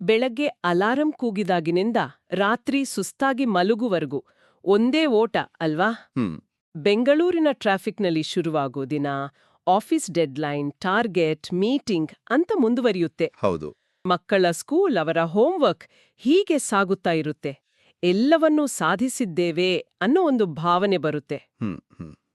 ಬೆಳಗ್ಗೆ ಅಲಾರಂ ಕೂಗಿದಾಗಿನಿಂದ ರಾತ್ರಿ ಸುಸ್ತಾಗಿ ಮಲಗುವರೆಗೂ ಒಂದೇ ಓಟ ಅಲ್ವಾ? ಹ್ಮ್. ಬೆಂಗಳೂರಿನ ಟ್ರಾಫಿಕ್ನಲ್ಲಿ ಶುರುವಾಗೋ ದಿನ ಆಫೀಸ್ ಡೆಡ್ಲೈನ್ ಟಾರ್ಗೆಟ್ ಮೀಟಿಂಗ್ ಅಂತ ಮುಂದುವರಿಯುತ್ತೆ. ಹೌದು. ಮಕ್ಕಳ ಸ್ಕೂಲ್ ಅವರ ಹೋಮ್ವರ್ಕ್ ಹೀಗೆ ಸಾಗುತ್ತಾ ಇರುತ್ತೆ. ಎಲ್ಲವನ್ನೂ ಸಾಧಿಸಿದ್ದೇವೆ ಅನ್ನೋ ಒಂದು ಭಾವನೆ ಬರುತ್ತೆ.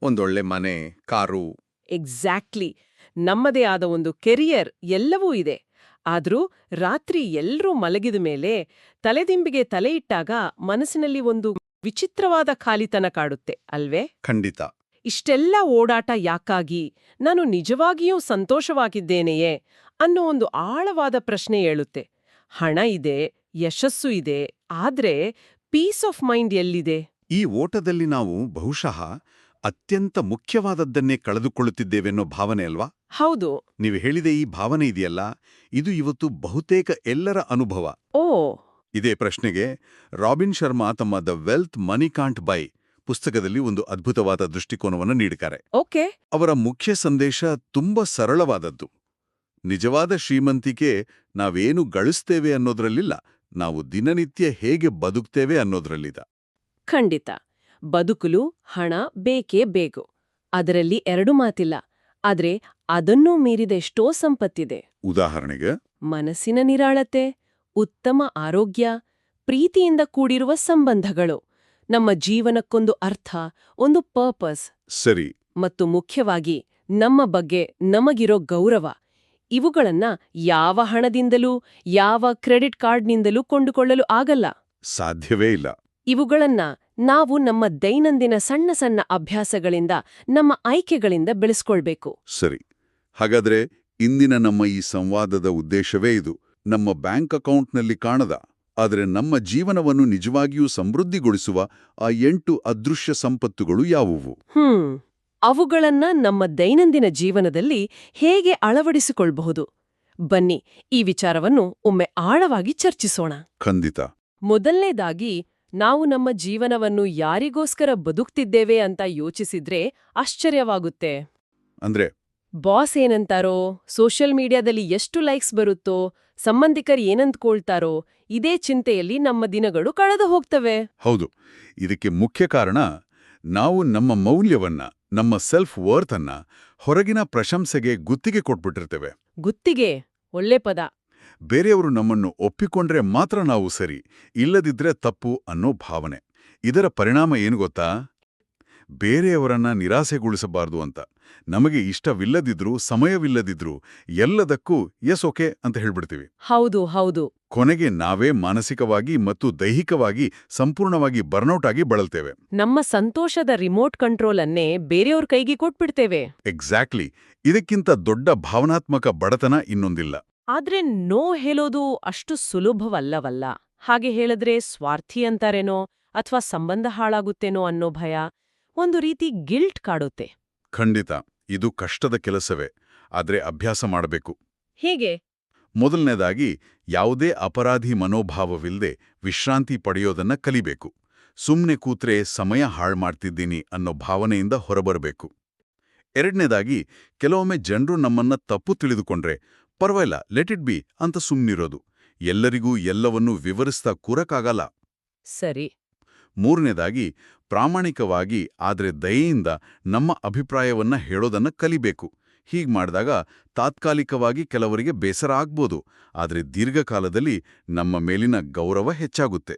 ಒಂದೊಳ್ಳೆ ಮನೆ ಕಾರು. ಎಕ್ಸಾಕ್ಟ್ಲಿ. ನಮ್ಮದೇ ಆದ ಒಂದು ಕೆರಿಯರ್ ಎಲ್ಲವೂ ಇದೆ. ಆದ್ರೂ ರಾತ್ರಿ ಎಲ್ಲರೂ ಮಲಗಿದ ಮೇಲೆ ತಲೆದಿಂಬಿಗೆ ತಲೆ ಇಟ್ಟಾಗ ಮನಸ್ಸಿನಲ್ಲಿ ಒಂದು ವಿಚಿತ್ರವಾದ ಖಾಲಿತನ ಕಾಡುತ್ತೆ ಅಲ್ವೇ? ಖಂಡಿತ. ಇಷ್ಟೆಲ್ಲ ಓಡಾಟ ಯಾಕಾಗಿ ನಾನು ನಿಜವಾಗಿಯೂ ಸಂತೋಷವಾಗಿದ್ದೇನೆಯೇ ಅನ್ನೋ ಒಂದು ಆಳವಾದ ಪ್ರಶ್ನೆ ಏಳುತ್ತೆ. ಹಣ ಇದೆ ಯಶಸ್ಸು ಇದೆ ಆದ್ರೆ ಪೀಸ್ ಆಫ್ ಮೈಂಡ್ ಎಲ್ಲಿದೆ? ಈ ಓಟದಲ್ಲಿ ನಾವು ಬಹುಶಃ ಅತ್ಯಂತ ಮುಖ್ಯವಾದದ್ದನ್ನೇ ಕಳೆದುಕೊಳ್ಳುತ್ತಿದ್ದೇವೆನ್ನೋ ಭಾವನೆ ಅಲ್ವಾ? ಹೌದು. ನೀವು ಹೇಳಿದ ಈ ಭಾವನೆ ಇದೆಯಲ್ಲ? ಇದು ಇವತ್ತು ಬಹುತೇಕ ಎಲ್ಲರ ಅನುಭವ. ಓ! ಇದೇ ಪ್ರಶ್ನೆಗೆ ರಾಬಿನ್ ಶರ್ಮಾ ತಮ್ಮ the wealth money can't buy ಪುಸ್ತಕದಲ್ಲಿ ಒಂದು ಅದ್ಭುತವಾದ ದೃಷ್ಟಿಕೋನವನ್ನು ನೀಡಿದ್ದಾರೆ. ಓಕೆ. ಅವರ ಮುಖ್ಯ ಸಂದೇಶ ತುಂಬಾ ಸರಳವಾದದ್ದು. ನಿಜವಾದ ಶ್ರೀಮಂತಿಕೆ ನಾವೇನು ಗಳಿಸ್ತೇವೆ ಅನ್ನೋದ್ರಲ್ಲಿಲ್ಲ ನಾವು ದಿನನಿತ್ಯ ಹೇಗೆ ಬದುಕ್ತೇವೆ ಅನ್ನೋದ್ರಲ್ಲಿದ. ಖಂಡಿತ. ಬದುಕಲು ಹಣ ಬೇಕೇ ಬೇಕು ಅದರಲ್ಲಿ ಎರಡು ಮಾತಿಲ್ಲ ಆದ್ರೆ ಅದನ್ನೂ ಮೀರಿದ ಎಷ್ಟೋ ಸಂಪತ್ತಿದೆ. ಉದಾಹರಣೆಗೆ? ಮನಸ್ಸಿನ ನಿರಾಳತೆ ಉತ್ತಮ ಆರೋಗ್ಯ ಪ್ರೀತಿಯಿಂದ ಕೂಡಿರುವ ಸಂಬಂಧಗಳು ನಮ್ಮ ಜೀವನಕ್ಕೊಂದು ಅರ್ಥ ಒಂದು ಪರ್ಪಸ್. ಸರಿ. ಮತ್ತು ಮುಖ್ಯವಾಗಿ ನಮ್ಮ ಬಗ್ಗೆ ನಮಗಿರೋ ಗೌರವ. ಇವುಗಳನ್ನ ಯಾವ ಹಣದಿಂದಲೂ ಯಾವ ಕ್ರೆಡಿಟ್ ಕಾರ್ಡ್ನಿಂದಲೂ ಕೊಂಡುಕೊಳ್ಳಲು ಆಗಲ್ಲ. ಸಾಧ್ಯವೇ ಇಲ್ಲ. ಇವುಗಳನ್ನ ನಾವು ನಮ್ಮ ದೈನಂದಿನ ಸಣ್ಣ ಸಣ್ಣ ಅಭ್ಯಾಸಗಳಿಂದ ನಮ್ಮ ಆಯ್ಕೆಗಳಿಂದ ಬೆಳೆಸ್ಕೊಳ್ಬೇಕು. ಸರಿ. ಹಾಗಾದ್ರೆ ಇಂದಿನ ನಮ್ಮ ಈ ಸಂವಾದದ ಉದ್ದೇಶವೇ ಇದು. ನಮ್ಮ ಬ್ಯಾಂಕ್ ಅಕೌಂಟ್ನಲ್ಲಿ ಕಾಣದ ಆದರೆ ನಮ್ಮ ಜೀವನವನ್ನು ನಿಜವಾಗಿಯೂ ಸಮೃದ್ಧಿಗೊಳಿಸುವ ಆ ಎಂಟು ಅದೃಶ್ಯ ಸಂಪತ್ತುಗಳು ಯಾವುವು? ಹ್ಮ್. ಅವುಗಳನ್ನ ನಮ್ಮ ದೈನಂದಿನ ಜೀವನದಲ್ಲಿ ಹೇಗೆ ಅಳವಡಿಸಿಕೊಳ್ಬಹುದು? ಬನ್ನಿ ಈ ವಿಚಾರವನ್ನು ಒಮ್ಮೆ ಆಳವಾಗಿ ಚರ್ಚಿಸೋಣ. ಖಂಡಿತ. ಮೊದಲನೇದಾಗಿ ನಾವು ನಮ್ಮ ಜೀವನವನ್ನು ಯಾರಿಗೋಸ್ಕರ ಬದುಕ್ತಿದ್ದೇವೆ ಅಂತ ಯೋಚಿಸಿದ್ರೆ ಆಶ್ಚರ್ಯವಾಗುತ್ತೆ. ಅಂದ್ರೆ? ಬಾಸ್ ಏನಂತಾರೋ ಸೋಷಿಯಲ್ ಮೀಡಿಯಾದಲ್ಲಿ ಎಷ್ಟು ಲೈಕ್ಸ್ ಬರುತ್ತೋ ಸಂಬಂಧಿಕರು ಏನಂದ್ಕೊಳ್ತಾರೋ ಇದೇ ಚಿಂತೆಯಲ್ಲಿ ನಮ್ಮ ದಿನಗಳು ಕಳೆದು ಹೋಗ್ತವೆ. ಹೌದು. ಇದಕ್ಕೆ ಮುಖ್ಯ ಕಾರಣ ನಾವು ನಮ್ಮ ಮೌಲ್ಯವನ್ನ ನಮ್ಮ ಸೆಲ್ಫ್ ವರ್ತ್ ಅನ್ನ ಹೊರಗಿನ ಪ್ರಶಂಸೆಗೆ ಗುತ್ತಿಗೆ ಕೊಟ್ಬಿಟ್ಟಿರ್ತೇವೆ. ಗುತ್ತಿಗೆ ಒಳ್ಳೆ ಪದ. ಬೇರೆಯವರು ನಮ್ಮನ್ನು ಒಪ್ಪಿಕೊಂಡ್ರೆ ಮಾತ್ರ ನಾವು ಸರಿ ಇಲ್ಲದಿದ್ರೆ ತಪ್ಪು ಅನ್ನೋ ಭಾವನೆ. ಇದರ ಪರಿಣಾಮ ಏನು ಗೊತ್ತಾ? ಬೇರೆಯವರನ್ನ ನಿರಾಸೆಗೊಳಿಸಬಾರದು ಅಂತ. ನಮಗೆ ಇಷ್ಟವಿಲ್ಲದಿದ್ರೂ ಸಮಯವಿಲ್ಲದಿದ್ರೂ ಎಲ್ಲದಕ್ಕೂ ಎಸ್ ಓಕೆ ಅಂತ ಹೇಳ್ಬಿಡ್ತೀವಿ. ಹೌದು ಹೌದು. ಕೊನೆಗೆ ನಾವೇ ಮಾನಸಿಕವಾಗಿ ಮತ್ತು ದೈಹಿಕವಾಗಿ ಸಂಪೂರ್ಣವಾಗಿ ಬರ್ನೌಟ್ ಆಗಿ ಬಳಲ್ತೇವೆ. ನಮ್ಮ ಸಂತೋಷದ ರಿಮೋಟ್ ಕಂಟ್ರೋಲ್ ಅನ್ನೇ ಬೇರೆಯವ್ರ ಕೈಗೆ ಕೊಟ್ಬಿಡ್ತೇವೆ. ಎಕ್ಸಾಕ್ಟ್ಲಿ ಇದಕ್ಕಿಂತ ದೊಡ್ಡ ಭಾವನಾತ್ಮಕ ಬಡತನ ಇನ್ನೊಂದಿಲ್ಲ. ಆದ್ರೆ ನೋ ಹೇಳೋದು ಅಷ್ಟು ಸುಲಭವಲ್ಲವಲ್ಲ? ಹಾಗೆ ಹೇಳಿದ್ರೆ ಸ್ವಾರ್ಥಿ ಅಂತಾರೇನೋ ಅಥವಾ ಸಂಬಂಧ ಹಾಳಾಗುತ್ತೇನೋ ಅನ್ನೋ ಭಯ ಒಂದು ರೀತಿ ಗಿಲ್ಟ್ ಕಾಡುತ್ತೆ. ಖಂಡಿತ. ಇದು ಕಷ್ಟದ ಕೆಲಸವೇ. ಆದ್ರೆ ಅಭ್ಯಾಸ ಮಾಡಬೇಕು. ಹೇಗೆ? ಮೊದಲನೇದಾಗಿ ಯಾವುದೇ ಅಪರಾಧಿ ಮನೋಭಾವವಿಲ್ಲದೆ ವಿಶ್ರಾಂತಿ ಪಡೆಯೋದನ್ನ ಕಲಿಬೇಕು. ಸುಮ್ನೆ ಕೂತ್ರೆ ಸಮಯ ಹಾಳ್ ಮಾಡ್ತಿದ್ದೀನಿ ಅನ್ನೋ ಭಾವನೆಯಿಂದ ಹೊರಬರಬೇಕು. ಎರಡನೇದಾಗಿ ಕೆಲವೊಮ್ಮೆ ಜನರು ನಮ್ಮನ್ನ ತಪ್ಪು ತಿಳಿದುಕೊಂಡ್ರೆ ಪರವಾಗಿಲ್ಲ ಲೆಟ್ ಇಟ್ ಬಿ ಅಂತ ಸುಮ್ನಿರೋದು. ಎಲ್ಲರಿಗೂ ಎಲ್ಲವನ್ನೂ ವಿವರಿಸ್ತಾ ಕೂರಕ್ಕಾಗಲ್ಲ. ಸರಿ. ಮೂರನೇದಾಗಿ ಪ್ರಾಮಾಣಿಕವಾಗಿ ಆದ್ರೆ ದಯೆಯಿಂದ ನಮ್ಮ ಅಭಿಪ್ರಾಯವನ್ನ ಹೇಳೋದನ್ನ ಕಲಿಬೇಕು. ಹೀಗ್ ಮಾಡಿದಾಗ ತಾತ್ಕಾಲಿಕವಾಗಿ ಕೆಲವರಿಗೆ ಬೇಸರ ಆಗ್ಬೋದು ಆದ್ರೆ ದೀರ್ಘಕಾಲದಲ್ಲಿ ನಮ್ಮ ಮೇಲಿನ ಗೌರವ ಹೆಚ್ಚಾಗುತ್ತೆ.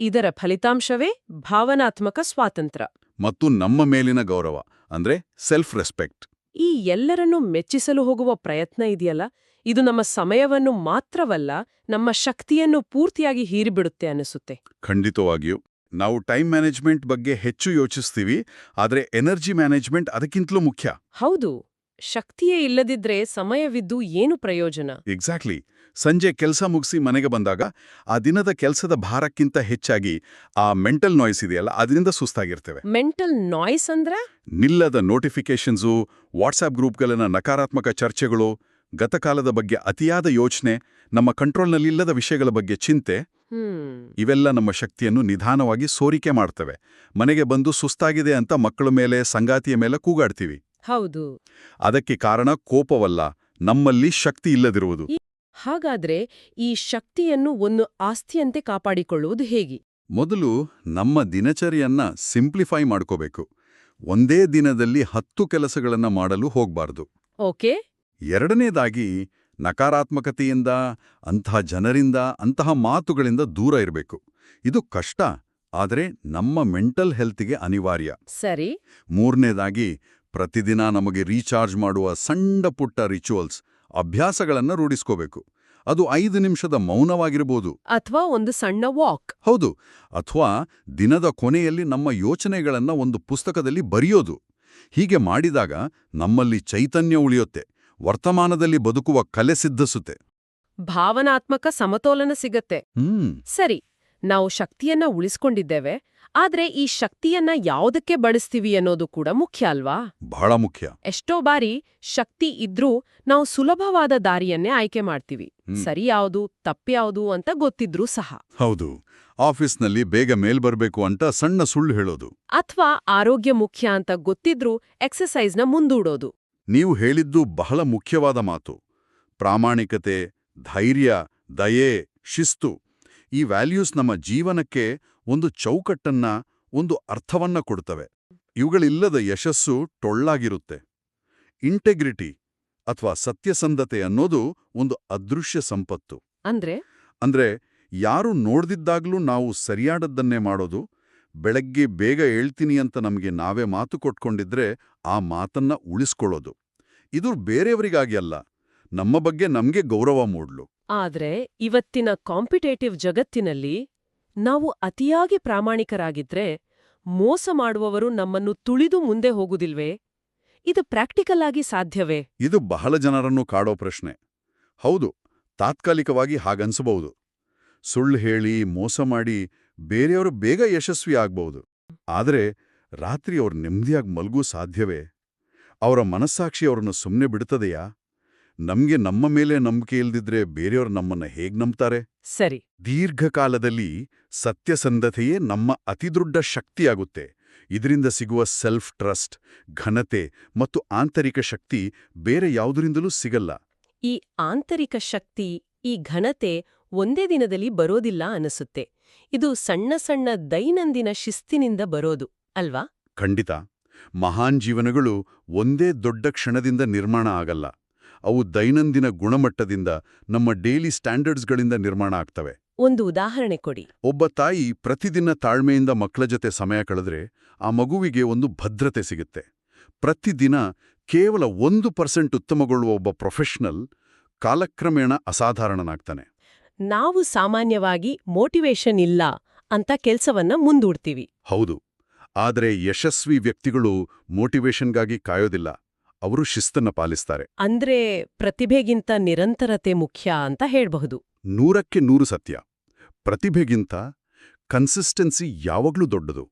ಇದರ ಫಲಿತಾಂಶವೇ ಭಾವನಾತ್ಮಕ ಸ್ವಾತಂತ್ರ್ಯ. ಮತ್ತು ನಮ್ಮ ಮೇಲಿನ ಗೌರವ ಅಂದ್ರೆ ಸೆಲ್ಫ್ ರೆಸ್ಪೆಕ್ಟ್ ಈ ಎಲ್ಲರನ್ನೂ ಮೆಚ್ಚಿಸಲು ಹೋಗುವ ಪ್ರಯತ್ನ ಇದೆಯಲ್ಲ ಇದು ನಮ್ಮ ಸಮಯವನ್ನು ಮಾತ್ರವಲ್ಲ ನಮ್ಮ ಶಕ್ತಿಯನ್ನು ಪೂರ್ತಿಯಾಗಿ ಹೀರಿಬಿಡುತ್ತೆ ಅನಿಸುತ್ತೆ ಖಂಡಿತವಾಗಿಯೂ. ನಾವು ಟೈಮ್ ಮ್ಯಾನೇಜ್ಮೆಂಟ್ ಬಗ್ಗೆ ಹೆಚ್ಚು ಯೋಚಿಸ್ತೀವಿ ಆದರೆ ಎನರ್ಜಿ ಮ್ಯಾನೇಜ್ಮೆಂಟ್ ಅದಕ್ಕಿಂತಲೂ ಮುಖ್ಯ. ಹೌದು. ಶಕ್ತಿಯೇ ಇಲ್ಲದಿದ್ರೆ ಸಮಯವಿದ್ದು ಏನು ಪ್ರಯೋಜನ? ಎಕ್ಸಾಕ್ಟ್ಲಿ ಸಂಜೆ ಕೆಲಸ ಮುಗಿಸಿ ಮನೆಗೆ ಬಂದಾಗ ಆ ದಿನದ ಕೆಲಸದ ಭಾರಕ್ಕಿಂತ ಹೆಚ್ಚಾಗಿ ಆ ಮೆಂಟಲ್ ನಾಯ್ಸ್ ಇದೆಯಲ್ಲ ಅದರಿಂದ ಸುಸ್ತಾಗಿರ್ತೇವೆ. ಮೆಂಟಲ್ ನಾಯ್ಸ್ ಅಂದ್ರೆ? ನಿಲ್ಲದ ನೋಟಿಫಿಕೇಶನ್ಸು ವಾಟ್ಸಾಪ್ ಗ್ರೂಪ್ಗಳನ್ನ ನಕಾರಾತ್ಮಕ ಚರ್ಚೆಗಳು ಗತಕಾಲದ ಬಗ್ಗೆ ಅತಿಯಾದ ಯೋಚನೆ ನಮ್ಮ ಕಂಟ್ರೋಲ್ನಲ್ಲಿಲ್ಲದ ವಿಷಯಗಳ ಬಗ್ಗೆ ಚಿಂತೆ ಇವೆಲ್ಲ ನಮ್ಮ ಶಕ್ತಿಯನ್ನು ನಿಧಾನವಾಗಿ ಸೋರಿಕೆ ಮಾಡ್ತವೆ. ಮನೆಗೆ ಬಂದು ಸುಸ್ತಾಗಿದೆ ಅಂತ ಮಕ್ಕಳ ಮೇಲೆ ಸಂಗಾತಿಯ ಮೇಲೆ ಕೂಗಾಡ್ತೀವಿ. ಹೌದು. ಅದಕ್ಕೆ ಕಾರಣ ಕೋಪವಲ್ಲ ನಮ್ಮಲ್ಲಿ ಶಕ್ತಿ ಇಲ್ಲದಿರುವುದು. ಹಾಗಾದ್ರೆ ಈ ಶಕ್ತಿಯನ್ನು ಒಂದು ಆಸ್ತಿಯಂತೆ ಕಾಪಾಡಿಕೊಳ್ಳುವುದು ಹೇಗೆ? ಮೊದಲು ನಮ್ಮ ದಿನಚರಿಯನ್ನ ಸಿಂಪ್ಲಿಫೈ ಮಾಡ್ಕೋಬೇಕು. ಒಂದೇ ದಿನದಲ್ಲಿ ಹತ್ತು ಕೆಲಸಗಳನ್ನ ಮಾಡಲು ಹೋಗ್ಬಾರ್ದು. ಓಕೆ. ಎರಡನೇದಾಗಿ ನಕಾರಾತ್ಮಕತೆಯಿಂದ ಅಂತಹ ಜನರಿಂದ ಅಂತಹ ಮಾತುಗಳಿಂದ ದೂರ ಇರಬೇಕು. ಇದು ಕಷ್ಟ ಆದರೆ ನಮ್ಮ ಮೆಂಟಲ್ ಹೆಲ್ತ್ಗೆ ಅನಿವಾರ್ಯ. ಸರಿ. ಮೂರನೇದಾಗಿ ಪ್ರತಿದಿನ ನಮಗೆ ರೀಚಾರ್ಜ್ ಮಾಡುವ ಸಣ್ಣ ಪುಟ್ಟ ರಿಚುವಲ್ಸ್ ಅಭ್ಯಾಸಗಳನ್ನು ರೂಢಿಸ್ಕೋಬೇಕು. ಅದು ಐದು ನಿಮಿಷದ ಮೌನವಾಗಿರಬಹುದು ಅಥವಾ ಒಂದು ಸಣ್ಣ ವಾಕ್ ಹೌದು. ಅಥವಾ ದಿನದ ಕೊನೆಯಲ್ಲಿ ನಮ್ಮ ಯೋಚನೆಗಳನ್ನ ಒಂದು ಪುಸ್ತಕದಲ್ಲಿ ಬರೆಯೋದು. ಹೀಗೆ ಮಾಡಿದಾಗ ನಮ್ಮಲ್ಲಿ ಚೈತನ್ಯ ಉಳಿಯುತ್ತೆ. ವರ್ತಮಾನದಲ್ಲಿ ಬದುಕುವ ಕಲೆ ಸಿದ್ಧಿಸುತ್ತೆ. ಭಾವನಾತ್ಮಕ ಸಮತೋಲನ ಸಿಗತ್ತೆ. ಹ್ಮ್. ಸರಿ ನಾವು ಶಕ್ತಿಯನ್ನ ಉಳಿಸ್ಕೊಂಡಿದ್ದೇವೆ ಆದ್ರೆ ಈ ಶಕ್ತಿಯನ್ನ ಯಾವುದಕ್ಕೆ ಬಳಸ್ತೀವಿ ಅನ್ನೋದು ಕೂಡ ಮುಖ್ಯ ಅಲ್ವಾ? ಬಹಳ ಮುಖ್ಯ. ಎಷ್ಟೋ ಬಾರಿ ಶಕ್ತಿ ಇದ್ರೂ ನಾವು ಸುಲಭವಾದ ದಾರಿಯನ್ನೇ ಆಯ್ಕೆ ಮಾಡ್ತೀವಿ. ಸರಿ ಯಾವುದು ತಪ್ಪ್ಯಾವುದು ಅಂತ ಗೊತ್ತಿದ್ರೂ ಸಹ. ಹೌದು. ಆಫೀಸ್ನಲ್ಲಿ ಬೇಗ ಮೇಲ್ ಬರಬೇಕು ಅಂತ ಸಣ್ಣ ಸುಳ್ಳು ಹೇಳೋದು. ಅಥವಾ ಆರೋಗ್ಯ ಮುಖ್ಯ ಅಂತ ಗೊತ್ತಿದ್ರೂ ಎಕ್ಸಸೈಸ್ನ ಮುಂದೂಡೋದು. ನೀವು ಹೇಳಿದ್ದು ಬಹಳ ಮುಖ್ಯವಾದ ಮಾತು. ಪ್ರಾಮಾಣಿಕತೆ ಧೈರ್ಯ ದಯೆ ಶಿಸ್ತು ಈ ವ್ಯಾಲ್ಯೂಸ್ ನಮ್ಮ ಜೀವನಕ್ಕೆ ಒಂದು ಚೌಕಟ್ಟನ್ನ ಒಂದು ಅರ್ಥವನ್ನ ಕೊಡ್ತವೆ ಇವುಗಳಿಲ್ಲದ ಯಶಸ್ಸು ಟೊಳ್ಳಾಗಿರುತ್ತೆ. ಇಂಟೆಗ್ರಿಟಿ ಅಥವಾ ಸತ್ಯಸಂಧತೆ ಅನ್ನೋದು ಒಂದು ಅದೃಶ್ಯ ಸಂಪತ್ತು. ಅಂದ್ರೆ? ಅಂದ್ರೆ ಯಾರು ನೋಡ್ದಿದ್ದಾಗ್ಲೂ ನಾವು ಸರಿಯಾದದ್ದನ್ನೇ ಮಾಡೋದು ಬೆಳಗ್ಗೆ ಬೇಗ ಹೇಳ್ತೀನಿ ಅಂತ ನಮಗೆ ನಾವೇ ಮಾತು ಕೊಟ್ಕೊಂಡಿದ್ರೆ ಆ ಮಾತನ್ನ ಉಳಿಸ್ಕೊಳ್ಳೋದು. ಇದು ಬೇರೆಯವರಿಗಾಗಿ ಅಲ್ಲ ನಮ್ಮ ಬಗ್ಗೆ ನಮ್ಗೆ ಗೌರವ ಮೂಡ್ಲು. ಆದ್ರೆ ಇವತ್ತಿನ ಕಾಂಪಿಟೇಟಿವ್ ಜಗತ್ತಿನಲ್ಲಿ ನಾವು ಅತಿಯಾಗಿ ಪ್ರಾಮಾಣಿಕರಾಗಿದ್ರೆ ಮೋಸ ಮಾಡುವವರು ನಮ್ಮನ್ನು ತುಳಿದು ಮುಂದೆ ಹೋಗುದಿಲ್ವೇ? ಇದು ಪ್ರಾಕ್ಟಿಕಲ್ ಆಗಿ ಸಾಧ್ಯವೇ? ಇದು ಬಹಳ ಜನರನ್ನು ಕಾಡೋ ಪ್ರಶ್ನೆ. ಹೌದು ತಾತ್ಕಾಲಿಕವಾಗಿ ಹಾಗನ್ಸಬಹುದು. ಸುಳ್ಳು ಹೇಳಿ ಮೋಸ ಮಾಡಿ ಬೇರೆಯವರು ಬೇಗ ಯಶಸ್ವಿ ಆಗ್ಬಹುದು. ಆದರೆ ರಾತ್ರಿ ಅವ್ರು ನೆಮ್ಮದಿಯಾಗಿ ಮಲ್ಗೂ ಸಾಧ್ಯವೇ? ಅವರ ಮನಸ್ಸಾಕ್ಷಿ ಅವರನ್ನು ಸುಮ್ಮನೆ ಬಿಡ್ತದೆಯಾ? ನಮ್ಗೆ ನಮ್ಮ ಮೇಲೆ ನಂಬಿಕೆ ಇಲ್ದಿದ್ರೆ ಬೇರೆಯವರು ನಮ್ಮನ್ನ ಹೇಗ್ ನಂಬ್ತಾರೆ? ಸರಿ. ದೀರ್ಘಕಾಲದಲ್ಲಿ ಸತ್ಯಸಂಧತೆಯೇ ನಮ್ಮ ಅತಿದೊಡ್ಡ ಶಕ್ತಿಯಾಗುತ್ತೆ. ಇದರಿಂದ ಸಿಗುವ ಸೆಲ್ಫ್ ಟ್ರಸ್ಟ್ ಘನತೆ ಮತ್ತು ಆಂತರಿಕ ಶಕ್ತಿ ಬೇರೆ ಯಾವುದರಿಂದಲೂ ಸಿಗಲ್ಲ. ಈ ಆಂತರಿಕ ಶಕ್ತಿ ಈ ಘನತೆ ಒಂದೇ ದಿನದಲ್ಲಿ ಬರೋದಿಲ್ಲ ಅನಿಸುತ್ತೆ. ಇದು ಸಣ್ಣ ಸಣ್ಣ ದೈನಂದಿನ ಶಿಸ್ತಿನಿಂದ ಬರೋದು ಅಲ್ವಾ? ಖಂಡಿತ. ಮಹಾನ್ ಜೀವನಗಳು ಒಂದೇ ದೊಡ್ಡ ಕ್ಷಣದಿಂದ ನಿರ್ಮಾಣ ಆಗಲ್ಲ. ಅವು ದೈನಂದಿನ ಗುಣಮಟ್ಟದಿಂದ ನಮ್ಮ ಡೈಲಿ ಸ್ಟ್ಯಾಂಡರ್ಡ್ಸ್ಗಳಿಂದ ನಿರ್ಮಾಣ ಆಗ್ತವೆ. ಒಂದು ಉದಾಹರಣೆ ಕೊಡಿ. ಒಬ್ಬ ತಾಯಿ ಪ್ರತಿದಿನ ತಾಳ್ಮೆಯಿಂದ ಮಕ್ಕಳ ಜೊತೆ ಸಮಯ ಕಳೆದ್ರೆ ಆ ಮಗುವಿಗೆ ಒಂದು ಭದ್ರತೆ ಸಿಗುತ್ತೆ. ಪ್ರತಿದಿನ ಕೇವಲ ಒಂದು ಪರ್ಸೆಂಟ್ ಉತ್ತಮಗೊಳ್ಳುವ ಒಬ್ಬ ಪ್ರೊಫೆಷನಲ್ ಕಾಲಕ್ರಮೇಣ ಅಸಾಧಾರಣನಾಗ್ತಾನೆ. ನಾವು ಸಾಮಾನ್ಯವಾಗಿ ಮೋಟಿವೇಶನ್ ಇಲ್ಲ ಅಂತ ಕೆಲ್ಸವನ್ನ ಮುಂದೂಡ್ತೀವಿ. ಹೌದು. ಆದರೆ ಯಶಸ್ವಿ ವ್ಯಕ್ತಿಗಳು ಮೋಟಿವೇಶನ್ಗಾಗಿ ಕಾಯೋದಿಲ್ಲ. ಅವರು ಶಿಸ್ತನ್ನ ಪಾಲಿಸ್ತಾರೆ. ಅಂದ್ರೆ ಪ್ರತಿಭೆಗಿಂತ ನಿರಂತರತೆ ಮುಖ್ಯ ಅಂತ ಹೇಳಬಹುದು. ನೂರಕ್ಕೆ ನೂರು ಸತ್ಯ. ಪ್ರತಿಭೆಗಿಂತ ಕನ್ಸಿಸ್ಟೆನ್ಸಿ ಯಾವಾಗ್ಲೂ ದೊಡ್ಡದು.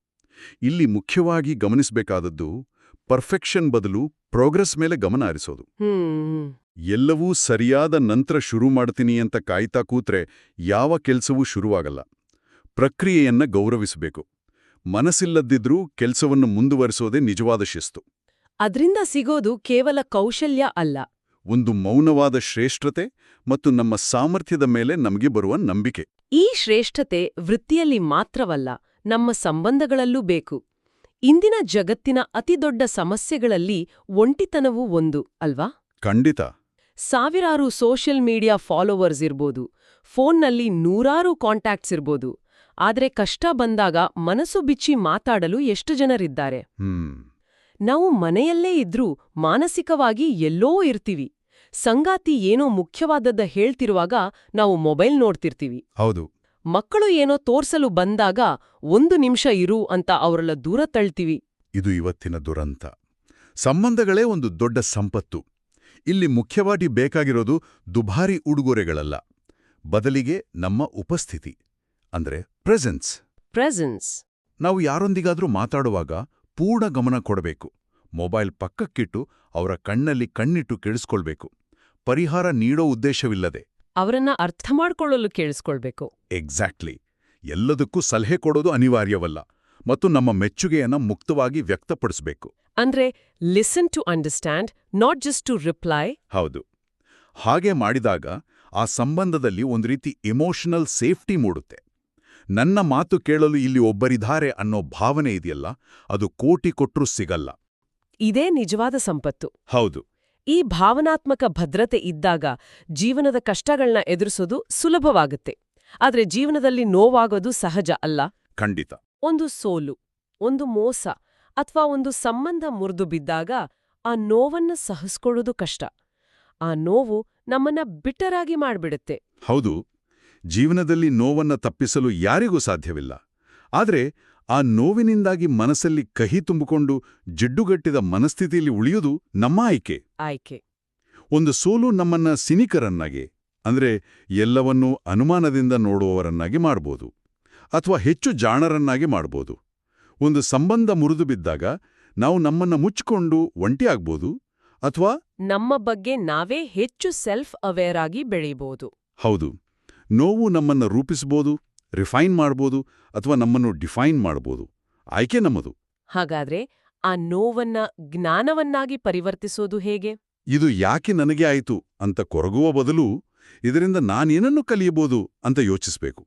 ಇಲ್ಲಿ ಮುಖ್ಯವಾಗಿ ಗಮನಿಸಬೇಕಾದದ್ದು ಪರ್ಫೆಕ್ಷನ್ ಬದಲು ಪ್ರೋಗ್ರೆಸ್ ಮೇಲೆ ಗಮನ ಹರಿಸೋದು. ಎಲ್ಲವೂ ಸರಿಯಾದ ನಂತರ ಶುರು ಮಾಡ್ತೀನಿ ಅಂತ ಕಾಯ್ತಾ ಕೂತ್ರೆ ಯಾವ ಕೆಲಸವೂ ಶುರುವಾಗಲ್ಲ. ಪ್ರಕ್ರಿಯೆಯನ್ನ ಗೌರವಿಸಬೇಕು. ಮನಸ್ಸಿಲ್ಲದಿದ್ರೂ ಕೆಲಸವನ್ನು ಮುಂದುವರಿಸೋದೇ ನಿಜವಾದ ಶಿಸ್ತು. ಅದ್ರಿಂದ ಸಿಗೋದು ಕೇವಲ ಕೌಶಲ್ಯ ಅಲ್ಲ. ಒಂದು ಮೌನವಾದ ಶ್ರೇಷ್ಠತೆ ಮತ್ತು ನಮ್ಮ ಸಾಮರ್ಥ್ಯದ ಮೇಲೆ ನಮಗೆ ಬರುವ ನಂಬಿಕೆ. ಈ ಶ್ರೇಷ್ಠತೆ ವೃತ್ತಿಯಲ್ಲಿ ಮಾತ್ರವಲ್ಲ ನಮ್ಮ ಸಂಬಂಧಗಳಲ್ಲೂ ಬೇಕು. ಇಂದಿನ ಜಗತ್ತಿನ ಅತಿದೊಡ್ಡ ಸಮಸ್ಯೆಗಳಲ್ಲಿ ಒಂಟಿತನವೂ ಒಂದು ಅಲ್ವಾ? ಖಂಡಿತ. ಸಾವಿರಾರು ಸೋಷಿಯಲ್ ಮೀಡಿಯಾ ಫಾಲೋವರ್ಸ್ ಇರ್ಬೋದು. ಫೋನ್ನಲ್ಲಿ ನೂರಾರು ಕಾಂಟ್ಯಾಕ್ಟ್ಸ್ ಇರ್ಬೋದು. ಆದರೆ ಕಷ್ಟ ಬಂದಾಗ ಮನಸ್ಸು ಬಿಚ್ಚಿ ಮಾತಾಡಲು ಎಷ್ಟು ಜನರಿದ್ದಾರೆ? ನಾವು ಮನೆಯಲ್ಲೇ ಇದ್ರೂ ಮಾನಸಿಕವಾಗಿ ಎಲ್ಲೋ ಇರ್ತೀವಿ. ಸಂಗಾತಿ ಏನೋ ಮುಖ್ಯವಾದದ್ದ ಹೇಳ್ತಿರುವಾಗ ನಾವು ಮೊಬೈಲ್ ನೋಡ್ತಿರ್ತೀವಿ. ಹೌದು. ಮಕ್ಕಳು ಏನೋ ತೋರ್ಸಲು ಬಂದಾಗ ಒಂದು ನಿಮಿಷ ಇರು ಅಂತ ಅವರೆಲ್ಲ ದೂರ ತಳ್ತೀವಿ. ಇದು ಇವತ್ತಿನ ದುರಂತ. ಸಂಬಂಧಗಳೇ ಒಂದು ದೊಡ್ಡ ಸಂಪತ್ತು. ಇಲ್ಲಿ ಮುಖ್ಯವಾಗಿ ಬೇಕಾಗಿರೋದು ದುಬಾರಿ ಉಡುಗೊರೆಗಳಲ್ಲ. ಬದಲಿಗೆ ನಮ್ಮ ಉಪಸ್ಥಿತಿ ಅಂದ್ರೆ ಪ್ರೆಸೆನ್ಸ್ ಪ್ರೆಸೆನ್ಸ್ ನಾವು ಯಾರೊಂದಿಗಾದರೂ ಮಾತಾಡುವಾಗ ಪೂರ್ಣ ಗಮನ ಕೊಡಬೇಕು. ಮೊಬೈಲ್ ಪಕ್ಕಕ್ಕಿಟ್ಟು ಅವರ ಕಣ್ಣಲ್ಲಿ ಕಣ್ಣಿಟ್ಟು ಕೇಳಿಸ್ಕೊಳ್ಬೇಕು. ಪರಿಹಾರ ನೀಡೋ ಉದ್ದೇಶವಿಲ್ಲದೆ. ಅವರನ್ನ ಅರ್ಥ ಮಾಡ್ಕೊಳ್ಳಲು ಕೇಳಿಸ್ಕೊಳ್ಬೇಕು. ಎಕ್ಸಾಕ್ಟ್ಲಿ ಎಲ್ಲದಕ್ಕೂ ಸಲಹೆ ಕೊಡೋದು ಅನಿವಾರ್ಯವಲ್ಲ. ಮತ್ತು ನಮ್ಮ ಮೆಚ್ಚುಗೆಯನ್ನ ಮುಕ್ತವಾಗಿ ವ್ಯಕ್ತಪಡಿಸಬೇಕು. ಅಂದ್ರೆ listen to understand not just to reply ಹೌದು. ಹಾಗೆ ಮಾಡಿದಾಗ ಆ ಸಂಬಂಧದಲ್ಲಿ ಒಂದು ರೀತಿ ಎಮೋಷನಲ್ ಸೇಫ್ಟಿ ಮೂಡುತ್ತೆ. ನನ್ನ ಮಾತು ಕೇಳಲು ಇಲ್ಲಿ ಒಬ್ಬರಿದ್ದಾರೆ ಅನ್ನೋ ಭಾವನೆ ಇದೆಯಲ್ಲ ಅದು ಕೋಟಿ ಕೊಟ್ರೂ ಸಿಗಲ್ಲ. ಇದೇ ನಿಜವಾದ ಸಂಪತ್ತು. ಹೌದು. ಈ ಭಾವನಾತ್ಮಕ ಭದ್ರತೆ ಇದ್ದಾಗ ಜೀವನದ ಕಷ್ಟಗಳನ್ನ ಎದುರಿಸೋದು ಸುಲಭವಾಗುತ್ತೆ. ಆದರೆ ಜೀವನದಲ್ಲಿ ನೋವಾಗೋದು ಸಹಜ ಅಲ್ಲ? ಖಂಡಿತ. ಒಂದು ಸೋಲು ಒಂದು ಮೋಸ ಅಥವಾ ಒಂದು ಸಂಬಂಧ ಮುರಿದು ಬಿದ್ದಾಗ ಆ ನೋವನ್ನ ಸಹಿಸ್ಕೊಳ್ಳೋದು ಕಷ್ಟ. ಆ ನೋವು ನಮ್ಮನ್ನ ಬಿಟ್ಟರಾಗಿ ಮಾಡಿಬಿಡುತ್ತೆ. ಹೌದು ಜೀವನದಲ್ಲಿ ನೋವನ್ನ ತಪ್ಪಿಸಲು ಯಾರಿಗೂ ಸಾಧ್ಯವಿಲ್ಲ. ಆದರೆ ಆ ನೋವಿನಿಂದಾಗಿ ಮನಸ್ಸಲ್ಲಿ ಕಹಿ ತುಂಬಿಕೊಂಡು ಜಿಡ್ಡುಗಟ್ಟಿದ ಮನಸ್ಥಿತಿಯಲ್ಲಿ ಉಳಿಯುವುದು ನಮ್ಮ ಆಯ್ಕೆ. ಆಯ್ಕೆ. ಒಂದು ಸೋಲು ನಮ್ಮನ್ನ ಸಿನಿಕರನ್ನಾಗಿ ಅಂದ್ರೆ ಎಲ್ಲವನ್ನೂ ಅನುಮಾನದಿಂದ ನೋಡುವವರನ್ನಾಗಿ ಮಾಡ್ಬೋದು ಅಥವಾ ಹೆಚ್ಚು ಜಾಣರನ್ನಾಗಿ ಮಾಡ್ಬೋದು. ಒಂದು ಸಂಬಂಧ ಮುರಿದು ಬಿದ್ದಾಗ ನಾವು ನಮ್ಮನ್ನ ಮುಚ್ಚಿಕೊಂಡು ಒಂಟಿಯಾಗ್ಬೋದು ಅಥವಾ ನಮ್ಮ ಬಗ್ಗೆ ನಾವೇ ಹೆಚ್ಚು ಸೆಲ್ಫ್ ಅವೇರ್ ಆಗಿ ಬೆಳೀಬಹುದು ಹೌದು. ನೋವು ನಮ್ಮನ್ನ ರೂಪಿಸ್ಬೋದು ರಿಫೈನ್ ಮಾಡ್ಬೋದು ಅಥವಾ ನಮ್ಮನ್ನು ಡಿಫೈನ್ ಮಾಡ್ಬೋದು. ಆಯ್ಕೆ ನಮ್ಮದು. ಹಾಗಾದ್ರೆ ಆ ನೋವನ್ನ ಜ್ಞಾನವನ್ನಾಗಿ ಪರಿವರ್ತಿಸೋದು ಹೇಗೆ? ಇದು ಯಾಕೆ ನನಗೆ ಆಯಿತು ಅಂತ ಕೊರಗುವ ಬದಲು ಇದರಿಂದ ನಾನೇನನ್ನು ಕಲಿಯಬಹುದು ಅಂತ ಯೋಚಿಸಬೇಕು.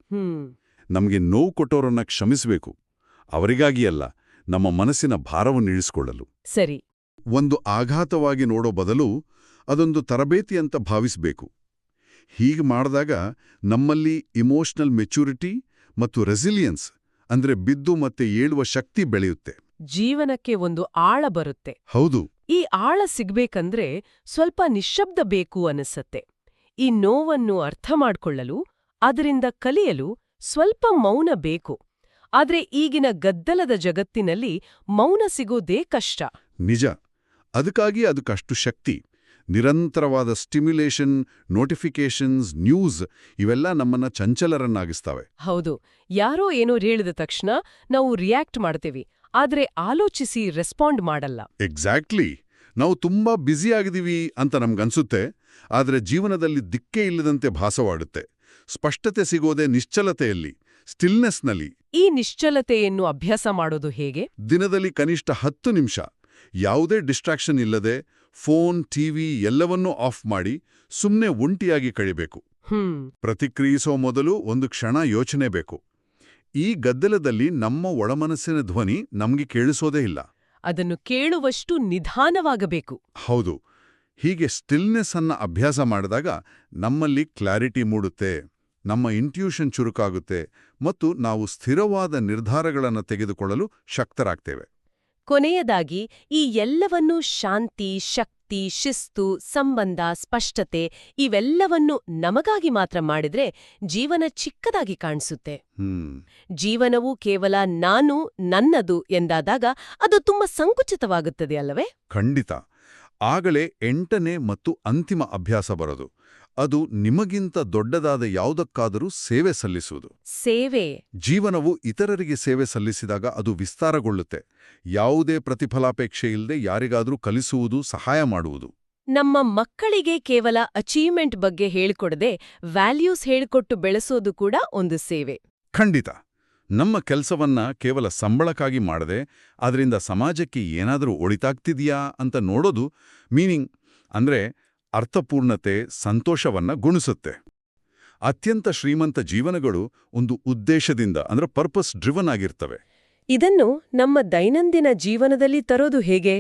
ನಮಗೆ ನೋವು ಕೊಟ್ಟವರನ್ನ ಕ್ಷಮಿಸಬೇಕು. ಅವರಿಗಾಗಿ ಅಲ್ಲ ನಮ್ಮ ಮನಸ್ಸಿನ ಭಾರವನ್ನು ಇಳಿಸಿಕೊಳ್ಳಲು. ಸರಿ. ಒಂದು ಆಘಾತವಾಗಿ ನೋಡೋ ಬದಲು ಅದೊಂದು ತರಬೇತಿ ಅಂತ ಭಾವಿಸಬೇಕು. ಹೀಗೆ ಮಾಡಿದಾಗ ನಮ್ಮಲ್ಲಿ ಇಮೋಷನಲ್ ಮೆಚ್ಯೂರಿಟಿ ಮತ್ತು ರೆಸಿಲಿಯನ್ಸ್ ಅಂದ್ರೆ ಬಿದ್ದು ಮತ್ತೆ ಏಳುವ ಶಕ್ತಿ ಬೆಳೆಯುತ್ತೆ. ಜೀವನಕ್ಕೆ ಒಂದು ಆಳ ಬರುತ್ತೆ. ಹೌದು. ಈ ಆಳ ಸಿಗ್ಬೇಕಂದ್ರೆ ಸ್ವಲ್ಪ ನಿಶ್ಶಬ್ದ ಬೇಕು ಅನಿಸತ್ತೆ. ಈ ನೋವನ್ನು ಅರ್ಥ ಮಾಡ್ಕೊಳ್ಳಲು ಅದರಿಂದ ಕಲಿಯಲು ಸ್ವಲ್ಪ ಮೌನ ಬೇಕು. ಆದ್ರೆ ಈಗಿನ ಗದ್ದಲದ ಜಗತ್ತಿನಲ್ಲಿ ಮೌನ ಸಿಗೋದೇ ಕಷ್ಟ. ನಿಜ. ಅದಕ್ಕಾಗಿ ಅದಕ್ಕಷ್ಟು ಶಕ್ತಿ. ನಿರಂತರವಾದ ಸ್ಟಿಮ್ಯುಲೇಷನ್ ನೋಟಿಫಿಕೇಷನ್ಸ್ ನ್ಯೂಸ್ ಇವೆಲ್ಲ ನಮ್ಮನ್ನ ಚಂಚಲರನ್ನಾಗಿಸ್ತವೆ. ಹೌದು. ಯಾರೋ ಏನೋ ಹೇಳಿದ ತಕ್ಷಣ ನಾವು ರಿಯಾಕ್ಟ್ ಮಾಡ್ತೇವೆ. ಆದ್ರೆ ಆಲೋಚಿಸಿ ರೆಸ್ಪಾಂಡ್ ಮಾಡಲ್ಲ. ಎಕ್ಸಾಕ್ಟ್ಲಿ ನಾವು ತುಂಬಾ ಬ್ಯುಸಿ ಆಗಿದೀವಿ ಅಂತ ನಮ್ಗನ್ಸುತ್ತೆ. ಆದರೆ ಜೀವನದಲ್ಲಿ ದಿಕ್ಕೇ ಇಲ್ಲದಂತೆ ಭಾಸವಾಡುತ್ತೆ. ಸ್ಪಷ್ಟತೆ ಸಿಗೋದೇ ನಿಶ್ಚಲತೆಯಲ್ಲಿ. ಸ್ಟಿಲ್ನೆಸ್ನಲ್ಲಿ. ಈ ನಿಶ್ಚಲತೆಯನ್ನು ಅಭ್ಯಾಸ ಮಾಡೋದು ಹೇಗೆ? ದಿನದಲ್ಲಿ ಕನಿಷ್ಠ ಹತ್ತು ನಿಮಿಷ. ಯಾವುದೇ ಡಿಸ್ಟ್ರಾಕ್ಷನ್ ಇಲ್ಲದೆ ಫೋನ್ ಟಿವಿ ಎಲ್ಲವನ್ನೂ ಆಫ್ ಮಾಡಿ ಸುಮ್ಮನೆ ಒಂಟಿಯಾಗಿ ಕಳಿಬೇಕು. ಪ್ರತಿಕ್ರಿಯಿಸೋ ಮೊದಲು ಒಂದು ಕ್ಷಣ ಯೋಚನೆ ಬೇಕು. ಈ ಗದ್ದಲದಲ್ಲಿ ನಮ್ಮ ಒಳಮನಸ್ಸಿನ ಧ್ವನಿ ನಮಗೆ ಕೇಳಿಸೋದೇ ಇಲ್ಲ. ಅದನ್ನು ಕೇಳುವಷ್ಟು ನಿಧಾನವಾಗಬೇಕು. ಹೌದು. ಹೀಗೆ ಸ್ಟಿಲ್ನೆಸ್ ಅನ್ನ ಅಭ್ಯಾಸ ಮಾಡಿದಾಗ ನಮ್ಮಲ್ಲಿ ಕ್ಲಾರಿಟಿ ಮೂಡುತ್ತೆ. ನಮ್ಮ ಇಂಟ್ಯೂಷನ್ ಚುರುಕಾಗುತ್ತೆ ಮತ್ತು ನಾವು ಸ್ಥಿರವಾದ ನಿರ್ಧಾರಗಳನ್ನು ತೆಗೆದುಕೊಳ್ಳಲು ಶಕ್ತರಾಗ್ತೇವೆ. ಕೊನೆಯದಾಗಿ ಈ ಎಲ್ಲವನ್ನೂ ಶಾಂತಿ ಶಕ್ತಿ ಶಿಸ್ತು ಸಂಬಂಧ ಸ್ಪಷ್ಟತೆ ಇವೆಲ್ಲವನ್ನೂ ನಮಗಾಗಿ ಮಾತ್ರ ಮಾಡಿದ್ರೆ ಜೀವನ ಚಿಕ್ಕದಾಗಿ ಕಾಣಿಸುತ್ತೆ. ಜೀವನವು ಕೇವಲ ನಾನು ನನ್ನದು ಎಂದಾದಾಗ ಅದು ತುಂಬ ಸಂಕುಚಿತವಾಗುತ್ತದೆ ಅಲ್ಲವೇ? ಖಂಡಿತ. ಆಗಲೇ ಎಂಟನೇ ಮತ್ತು ಅಂತಿಮ ಅಭ್ಯಾಸ ಬರೋದು. ಅದು ನಿಮಗಿಂತ ದೊಡ್ಡದಾದ ಯಾವುದಕ್ಕಾದರೂ ಸೇವೆ ಸಲ್ಲಿಸುವುದು. ಸೇವೆ. ಜೀವನವು ಇತರರಿಗೆ ಸೇವೆ ಸಲ್ಲಿಸಿದಾಗ ಅದು ವಿಸ್ತಾರಗೊಳ್ಳುತ್ತೆ. ಯಾವುದೇ ಪ್ರತಿಫಲಾಪೇಕ್ಷೆ ಇಲ್ಲದೆ ಯಾರಿಗಾದರೂ ಕಲಿಸುವುದು ಸಹಾಯ ಮಾಡುವುದು. ನಮ್ಮ ಮಕ್ಕಳಿಗೆ ಕೇವಲ ಅಚೀವ್ಮೆಂಟ್ ಬಗ್ಗೆ ಹೇಳ್ಕೊಡದೆ ವ್ಯಾಲ್ಯೂಸ್ ಹೇಳ್ಕೊಟ್ಟು ಬೆಳೆಸೋದು ಕೂಡ ಒಂದು ಸೇವೆ. ಖಂಡಿತ. ನಮ್ಮ ಕೆಲಸವನ್ನ ಕೇವಲ ಸಂಬಳಕ್ಕಾಗಿ ಮಾಡದೆ ಅದರಿಂದ ಸಮಾಜಕ್ಕೆ ಏನಾದರೂ ಒಳಿತಾಗ್ತಿದೆಯಾ ಅಂತ ನೋಡೋದು ಮೀನಿಂಗ್. ಅಂದ್ರೆ ಅರ್ಥಪೂರ್ಣತೆ ಸಂತೋಷವನ್ನ ಗುಣಿಸುತ್ತೆ. ಅತ್ಯಂತ ಶ್ರೀಮಂತ ಜೀವನಗಳು ಒಂದು ಉದ್ದೇಶದಿಂದ ಅಂದ್ರೆ ಪರ್ಪಸ್ ಡ್ರಿವನ್ ಆಗಿರ್ತವೆ. ಇದನ್ನು ನಮ್ಮ ದೈನಂದಿನ ಜೀವನದಲ್ಲಿ ತರೋದು ಹೇಗೆ?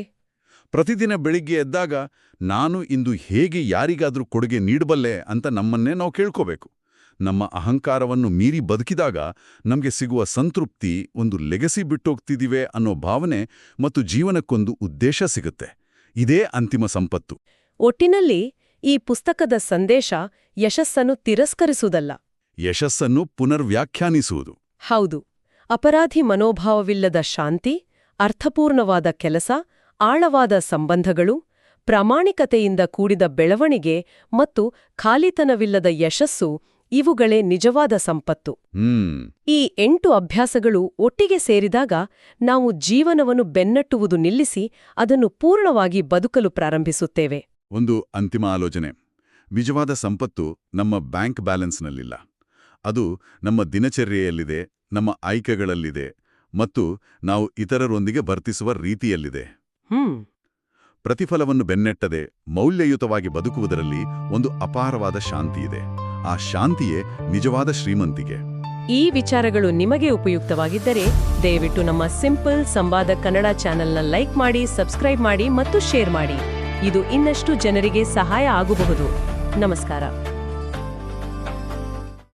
ಪ್ರತಿದಿನ ಬೆಳಿಗ್ಗೆ ಎದ್ದಾಗ ನಾನು ಇಂದು ಹೇಗೆ ಯಾರಿಗಾದರೂ ಕೊಡುಗೆ ನೀಡಬಲ್ಲೆ ಅಂತ ನಮ್ಮನ್ನೇ ನಾವು ಕೇಳ್ಕೋಬೇಕು. ನಮ್ಮ ಅಹಂಕಾರವನ್ನು ಮೀರಿ ಬದುಕಿದಾಗ ನಮಗೆ ಸಿಗುವ ಸಂತೃಪ್ತಿ ಒಂದು ಲೆಗಸಿ ಬಿಟ್ಟೋಗ್ತಿದಿವೆ ಅನ್ನೋ ಭಾವನೆ ಮತ್ತು ಜೀವನಕ್ಕೊಂದು ಉದ್ದೇಶ ಸಿಗುತ್ತೆ. ಇದೇ ಅಂತಿಮ ಸಂಪತ್ತು. ಒಟ್ಟಿನಲ್ಲಿ ಈ ಪುಸ್ತಕದ ಸಂದೇಶ ಯಶಸ್ಸನ್ನು ತಿರಸ್ಕರಿಸುವುದಲ್ಲ. ಯಶಸ್ಸನ್ನು ಪುನರ್ವ್ಯಾಖ್ಯಾನಿಸುವುದು. ಹೌದು. ಅಪರಾಧಿ ಮನೋಭಾವವಿಲ್ಲದ ಶಾಂತಿ ಅರ್ಥಪೂರ್ಣವಾದ ಕೆಲಸ ಆಳವಾದ ಸಂಬಂಧಗಳು ಪ್ರಾಮಾಣಿಕತೆಯಿಂದ ಕೂಡಿದ ಬೆಳವಣಿಗೆ ಮತ್ತು ಖಾಲಿತನವಿಲ್ಲದ ಯಶಸ್ಸು ಇವುಗಳೇ ನಿಜವಾದ ಸಂಪತ್ತು. ಈ ಎಂಟು ಅಭ್ಯಾಸಗಳು ಒಟ್ಟಿಗೆ ಸೇರಿದಾಗ ನಾವು ಜೀವನವನ್ನು ಬೆನ್ನಟ್ಟುವುದು ನಿಲ್ಲಿಸಿ ಅದನ್ನು ಪೂರ್ಣವಾಗಿ ಬದುಕಲು ಪ್ರಾರಂಭಿಸುತ್ತೇವೆ. ಒಂದು ಅಂತಿಮ ಆಲೋಚನೆ. ನಿಜವಾದ ಸಂಪತ್ತು ನಮ್ಮ ಬ್ಯಾಂಕ್ ಬ್ಯಾಲೆನ್ಸ್ನಲ್ಲಿಲ್ಲ. ಅದು ನಮ್ಮ ದಿನಚರ್ಯೆಯಲ್ಲಿದೆ ನಮ್ಮ ಆಯ್ಕೆಗಳಲ್ಲಿದೆ ಮತ್ತು ನಾವು ಇತರರೊಂದಿಗೆ ವರ್ತಿಸುವ ರೀತಿಯಲ್ಲಿದೆ. ಪ್ರತಿಫಲವನ್ನು ಬೆನ್ನಟ್ಟದೆ ಮೌಲ್ಯಯುತವಾಗಿ ಬದುಕುವುದರಲ್ಲಿ ಒಂದು ಅಪಾರವಾದ ಶಾಂತಿ ಇದೆ. ಆ ಶಾಂತಿಯೇ ನಿಜವಾದ ಶ್ರೀಮಂತಿಗೆ. ಈ ವಿಚಾರಗಳು ನಿಮಗೆ ಉಪಯುಕ್ತವಾಗಿದ್ದರೆ ದಯವಿಟ್ಟು ನಮ್ಮ ಸಿಂಪಲ್ ಸಂವಾದ ಕನ್ನಡ ಚಾನೆಲ್ನ ಲೈಕ್ ಮಾಡಿ ಸಬ್ಸ್ಕ್ರೈಬ್ ಮಾಡಿ ಮತ್ತು ಶೇರ್ ಮಾಡಿ. ಇದು ಇನ್ನಷ್ಟು ಜನರಿಗೆ ಸಹಾಯ ಆಗಬಹುದು. ನಮಸ್ಕಾರ.